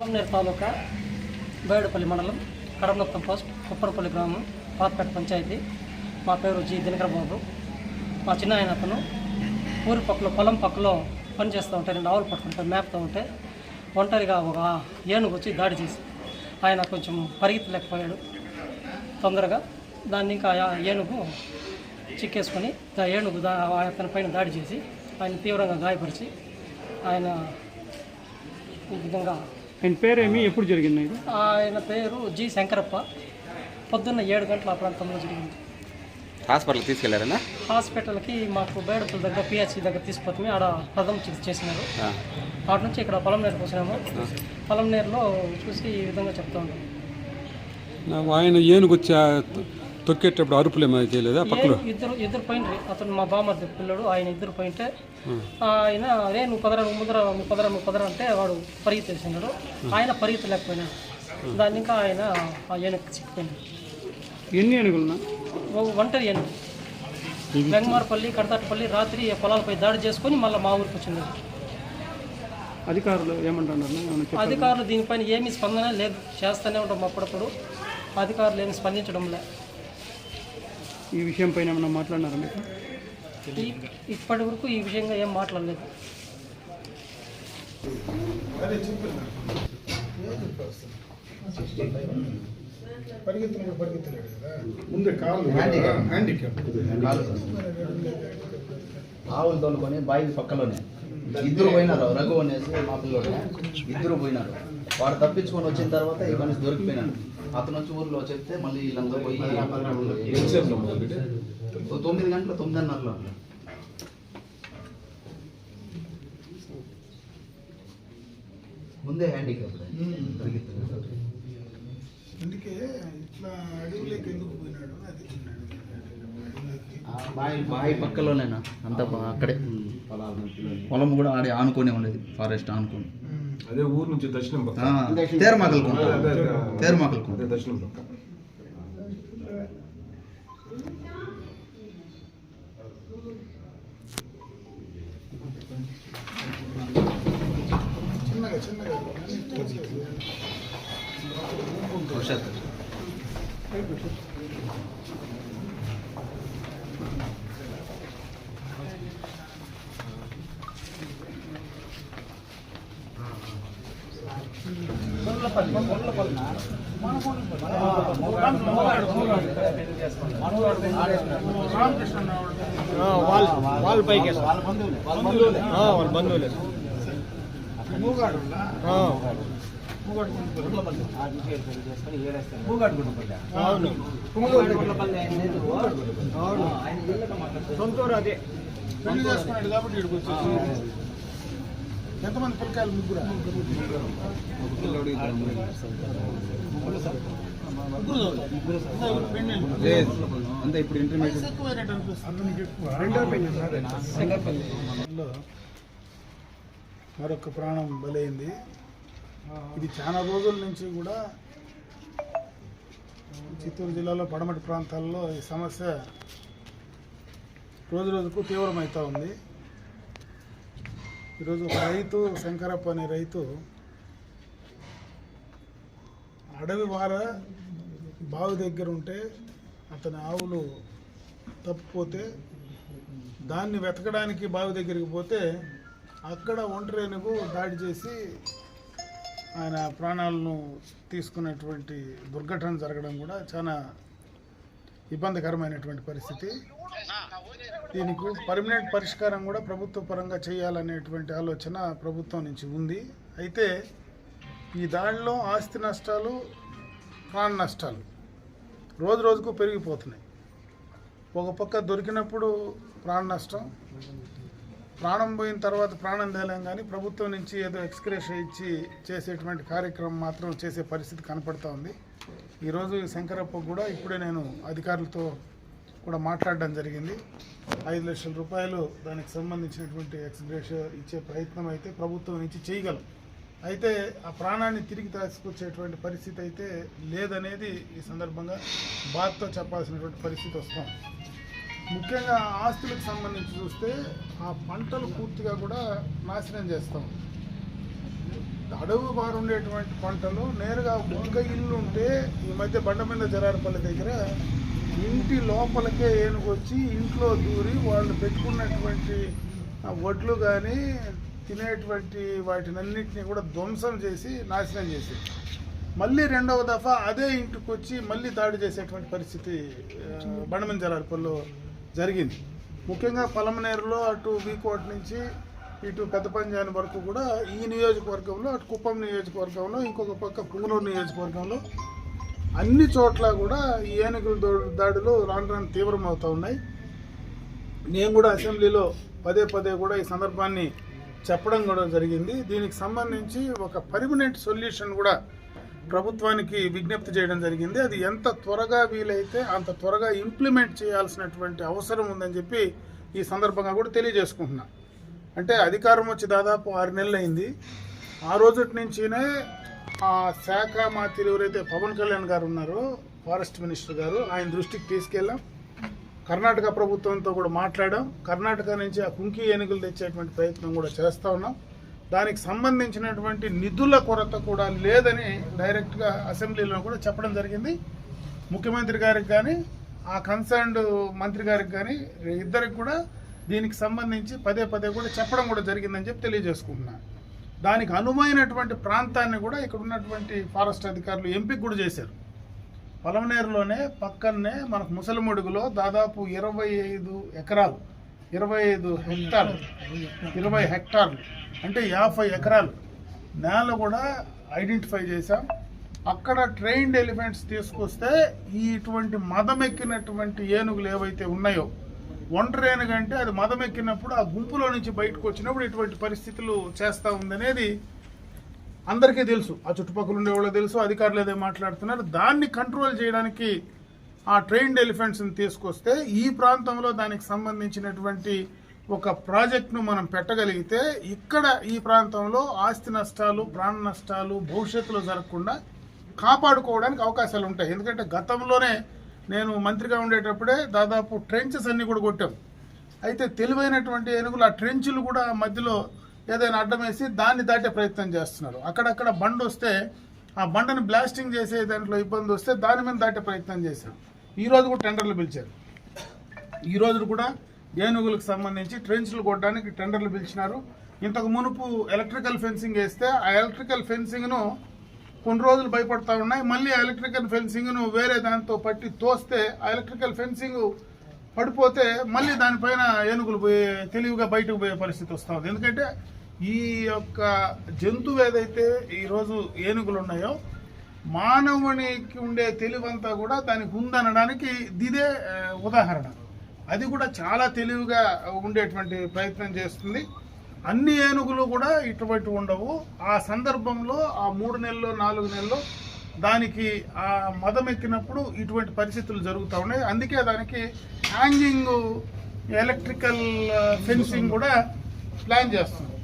పొలంనేరు తాలూకా బేడుపల్లి మండలం కడమనొత్తం పోస్ట్ కుప్పరపల్లి గ్రామం పాతపేట పంచాయతీ. మా పేరు జి దినకర బాబు మా చిన్న ఆయన అతను ఊరి పక్కలో పొలం పక్కలో పని చేస్తూ ఉంటే రెండు ఆవులు పట్టుకుంటే మేపుతూ ఉంటే ఒంటరిగా ఒక ఏనుగు వచ్చి దాడి చేసి ఆయన కొంచెం పరిగెత్తలేకపోయాడు. తొందరగా దాన్ని ఇంకా ఆ ఏనుగు చిక్కేసుకొని ఆ ఏనుగు దా అతని పైన దాడి చేసి ఆయన తీవ్రంగా గాయపరిచి ఆయన ఈ విధంగా ఆయన పేరేమి? ఎప్పుడు జరిగింది ఇది? ఆయన పేరు జి శంకరప్ప. పొద్దున్న ఏడు గంటల ఆ ప్రాంతంలో జరిగింది. హాస్పిటల్కి తీసుకెళ్ళారనా? హాస్పిటల్కి మాకు బేడపల్లి దగ్గర పిహెచ్సి దగ్గర తీసుకొచ్చి ఆడ ప్రథమ చికిత్స చేసినారు. అటు నుంచి ఇక్కడ పొలం నీరుకు వచ్చినాము. పొలం నీరులో చూసి ఈ విధంగా చెప్తా ఉన్నాం. నాకు ఆయన ఏనుగు వచ్చి తొక్కేటప్పుడు అరుపులు ఏమైనా చేయలేదా పక్కలో? ఇద్దరు ఇద్దరు పోయిండ్రి అతను మా బామ్మర్ది పిల్లడు ఆయన ఇద్దరు పోయింటే ఆయన అరే నువ్వు పదరా నువ్వు ముదర నువ్వు పదరా నువ్వు పదరా అంటే వాడు పరిగెత్తేసినాడు ఆయన పరిగెత్తలేకపోయినాడు దాన్ని ఇంకా ఆయన ఆ ఏనుగు చిక్కిపోయింది ఎన్ని ఏనుగులున్నా? ఒంటరి ఏనుగు. వెంగమారపల్లి కడతాటపల్లి రాత్రి పొలాలపై దాడి చేసుకొని మళ్ళీ మా ఊరికి వచ్చింది అధికారులు ఏమంటున్నారు? అధికారులు దీనిపైన ఏమీ స్పందన లేదు. చేస్తూనే ఉంటాం అప్పుడప్పుడు. అధికారులు ఏమి స్పందించడం లే ఈ విషయం పైన ఏమైనా మాట్లాడినారా మీకు ఇప్పటి వరకు ఈ విషయంగా ఏం మాట్లాడలేదు. పరిగెత్తినప్పుడు పరిగెత్తలేడు కదా. ముందే కాళ్ళు హ్యాండిక్యాప్ ఆవులు తోలుకొని బావి పక్కలోనే. ఇద్దరు పోయినారు. రఘు అనేసి మా పిల్లోడు. ఇద్దరు పోయినారు. వాడు తప్పించుకొని వచ్చిన తర్వాత ఈ మనిషి దొరికిపోయినాడు అతను వచ్చి ఊర్లో చెప్తే మళ్ళీ వీళ్ళంతా పోయి తొమ్మిది గంటల తొమ్మిదిన్నరలో ముందే హ్యాండిక్యాప్ అందుకే ఇట్లా అడవులోకి ఎందుకు పోయినాడు? అది బావి బావి పక్కలోనేనా? అంతా అక్కడే. పొలం కూడా ఆడే ఆనుకొని ఉండేది ఫారెస్ట్ ఆనుకొని. అదే ఊరు నుంచి దర్శనం పక్క తేరుమాకలకు అదే, అదే, అదే. తేరుమాకలకు అదే దర్శనం పక్క చిన్నగా చిన్నగా వాళ్ళ పైకి వాళ్ళ బంధువులే మూగాడు అవును సొంతూరు అదే పెళ్ళి చేసుకున్నాడు కాబట్టి ఇక్కడికి వచ్చేసి ఎంతమంది పిల్లకాయలు? ముగ్గురు? అంతే ఇప్పుడు ఇంటర్మీడియట్ రెండో పెళ్ళి మరొక ప్రాణం బలైంది. ఇది చాలా రోజుల నుంచి కూడా చిత్తూరు జిల్లాలో పడమటి ప్రాంతాల్లో ఈ సమస్య రోజు రోజుకు తీవ్రమవుతూ ఉంది. ఈరోజు ఒక రైతు శంకరప్ప అనే రైతు అడవి వార బావి దగ్గర ఉంటే అతని ఆవులు తప్పిపోతే దాన్ని వెతకడానికి బావి దగ్గరికి పోతే అక్కడ ఒంటరేనుగు దాడి చేసి ఆయన ప్రాణాలను తీసుకున్నటువంటి దుర్ఘటన జరగడం కూడా చాలా ఇబ్బందికరమైనటువంటి పరిస్థితి. దీనికి పర్మనెంట్ పరిష్కారం కూడా ప్రభుత్వ పరంగా చేయాలనేటువంటి ఆలోచన ప్రభుత్వం నుంచి ఉంది. అయితే ఈ దాడిలో ఆస్తి నష్టాలు ప్రాణ నష్టాలు రోజు రోజుకు పెరిగిపోతున్నాయి. ఒక పక్క దొరికినప్పుడు ప్రాణ నష్టం ప్రాణం పోయిన తర్వాత ప్రాణం తేలేం కానీ ప్రభుత్వం నుంచి ఏదో ఎక్స్క్రేషన్ ఇచ్చి చేసేటువంటి కార్యక్రమం మాత్రం చేసే పరిస్థితి కనపడతా ఉంది. ఈరోజు ఈ శంకరప్ప కూడా ఇప్పుడే నేను అధికారులతో కూడా మాట్లాడడం జరిగింది. ఐదు లక్షల రూపాయలు దానికి సంబంధించినటువంటి ఎక్స్గ్రేషన్ ఇచ్చే ప్రయత్నం అయితే ప్రభుత్వం నుంచి చేయగలం. అయితే ఆ ప్రాణాన్ని తిరిగి తీసుకొచ్చేటువంటి పరిస్థితి అయితే లేదనేది ఈ సందర్భంగా బాధతో చెప్పాల్సినటువంటి పరిస్థితి వస్తాం ముఖ్యంగా ఆస్తులకు సంబంధించి చూస్తే ఆ పంటలు పూర్తిగా కూడా నాశనం చేస్తాం. అడవు బారు ఉండేటువంటి పంటలు నేరుగా ఒక్క ఇల్లు ఉంటే ఈ మధ్య బండ మీద జరారపల్లి దగ్గర ఇంటి లోపలికే ఏనుగొచ్చి ఇంట్లో దూరి వాళ్ళు పెట్టుకున్నటువంటి వడ్లు కానీ తినేటువంటి వాటినన్నింటినీ కూడా ధ్వంసం చేసి నాశనం చేసి మళ్ళీ రెండవ దఫా అదే ఇంటికి వచ్చి మళ్ళీ దాడి చేసేటువంటి పరిస్థితి ఆ, బండమని జరిగింది. ముఖ్యంగా పలమనేరులో అటు వీకోట్ నుంచి ఇటు పెద్ద పంజాని వరకు కూడా ఈ నియోజకవర్గంలో అటు కుప్పం నియోజకవర్గంలో ఇంకొక పక్క పుంగనూరు నియోజకవర్గంలో అన్ని చోట్ల కూడా ఈ ఏనుగుల దాడులు రాను రాను తీవ్రమవుతూ ఉన్నాయి. నేను కూడా అసెంబ్లీలో పదే పదే కూడా ఈ సందర్భాన్ని చెప్పడం కూడా జరిగింది. దీనికి సంబంధించి ఒక పర్మనెంట్ సొల్యూషన్ కూడా ప్రభుత్వానికి విజ్ఞప్తి చేయడం జరిగింది. అది ఎంత త్వరగా వీలైతే అంత త్వరగా ఇంప్లిమెంట్ చేయాల్సినటువంటి అవసరం ఉందని చెప్పి ఈ సందర్భంగా కూడా తెలియజేసుకుంటున్నా. అంటే అధికారం వచ్చి దాదాపు ఆరు నెలలు అయింది ఆ రోజుటి నుంచినే ఆ శాఖ మాత్రి ఎవరైతే పవన్ కళ్యాణ్ గారు ఉన్నారో ఫారెస్ట్ మినిస్టర్ గారు ఆయన దృష్టికి తీసుకెళ్ళాం. కర్ణాటక ప్రభుత్వంతో కూడా మాట్లాడాం. కర్ణాటక నుంచి ఆ కుంకి ఏనుగులు తెచ్చేటువంటి ప్రయత్నం కూడా చేస్తూ ఉన్నాం. దానికి సంబంధించినటువంటి నిధుల కొరత కూడా లేదని డైరెక్ట్గా అసెంబ్లీలో కూడా చెప్పడం జరిగింది. ముఖ్యమంత్రి గారికి కానీ ఆ కన్సర్న్డ్ మంత్రి గారికి కానీ ఇద్దరికి కూడా దీనికి సంబంధించి పదే పదే కూడా చెప్పడం కూడా జరిగిందని చెప్పి తెలియజేసుకుంటున్నాను దానికి అనువైనటువంటి ప్రాంతాన్ని కూడా ఇక్కడ ఉన్నటువంటి ఫారెస్ట్ అధికారులు ఎంపిక కూడా చేశారు. పొలంనేరులోనే పక్కనే మనకు ముసలిమడుగులో దాదాపు ఇరవై ఐదు ఎకరాలు ఇరవై ఐదు హెక్టార్లు ఇరవై హెక్టార్లు అంటే యాభై ఎకరాలు నేల కూడా ఐడెంటిఫై చేశాం. అక్కడ ట్రైన్డ్ ఎలిఫెంట్స్ తీసుకొస్తే ఈ ఇటువంటి మదమెక్కినటువంటి ఏనుగులు ఏవైతే ఉన్నాయో ఒంటరి ఏనుగు అంటే అది మదమెక్కినప్పుడు ఆ గుంపులో నుంచి బయటకు వచ్చినప్పుడు ఇటువంటి పరిస్థితులు చేస్తూ ఉందనేది అందరికీ తెలుసు. ఆ చుట్టుపక్కల ఉండే వాళ్ళు తెలుసు అధికారులు ఏదో మాట్లాడుతున్నారు. దాన్ని కంట్రోల్ చేయడానికి ఆ ట్రైన్డ్ ఎలిఫెంట్స్ని తీసుకొస్తే ఈ ప్రాంతంలో దానికి సంబంధించినటువంటి ఒక ప్రాజెక్ట్ను మనం పెట్టగలిగితే ఇక్కడ ఈ ప్రాంతంలో ఆస్తి నష్టాలు ప్రాణ నష్టాలు భవిష్యత్తులో జరగకుండా కాపాడుకోవడానికి అవకాశాలు ఉంటాయి. ఎందుకంటే గతంలోనే నేను మంత్రిగా ఉండేటప్పుడే దాదాపు ట్రెంచెస్ అన్నీ కూడా కొట్టాం. అయితే తెలివైనటువంటి ఏనుగులు ఆ ట్రెంచులు కూడా మధ్యలో ఏదైనా అడ్డం వేసి దాన్ని దాటే ప్రయత్నం చేస్తున్నారు. అక్కడక్కడ బండ్ వస్తే ఆ బండని బ్లాస్టింగ్ చేసే దాంట్లో ఇబ్బంది వస్తే దాని మీద దాటే ప్రయత్నం చేశారు ఈరోజు కూడా టెండర్లు పిలిచారు. ఈ కూడా ఏనుగులకు సంబంధించి ట్రెంచ్లు కొట్టడానికి టెండర్లు పిలిచినారు. ఇంతకు మునుపు ఎలక్ట్రికల్ ఫెన్సింగ్ వేస్తే ఆ ఎలక్ట్రికల్ ఫెన్సింగ్ను కొన్ని రోజులు భయపడతా ఉన్నాయి. మళ్ళీ ఎలక్ట్రికల్ ఫెన్సింగ్ను వేరే దాంతో పట్టి తోస్తే ఆ ఎలక్ట్రికల్ ఫెన్సింగ్ పడిపోతే మళ్ళీ దానిపైన ఏనుగులు పోయే తెలివిగా బయటకు పోయే పరిస్థితి వస్తుంది ఎందుకంటే ఈ యొక్క జంతువు ఏదైతే ఈరోజు ఏనుగులు ఉన్నాయో మానవునికి ఉండే తెలివంతా కూడా దానికి ఉందనడానికి ఇదే ఉదాహరణ. అది కూడా చాలా తెలివిగా ఉండేటువంటి ప్రయత్నం చేస్తుంది. అన్ని ఏనుగులు కూడా ఇటువంటి ఉండవు. ఆ సందర్భంలో ఆ మూడు నెలలు నాలుగు నెలలు దానికి ఆ మదం ఎక్కినప్పుడు ఇటువంటి పరిస్థితులు జరుగుతూ ఉన్నాయి. అందుకే దానికి హ్యాంగింగ్ ఎలక్ట్రికల్ ఫెన్సింగ్ కూడా ప్లాన్ చేస్తుంది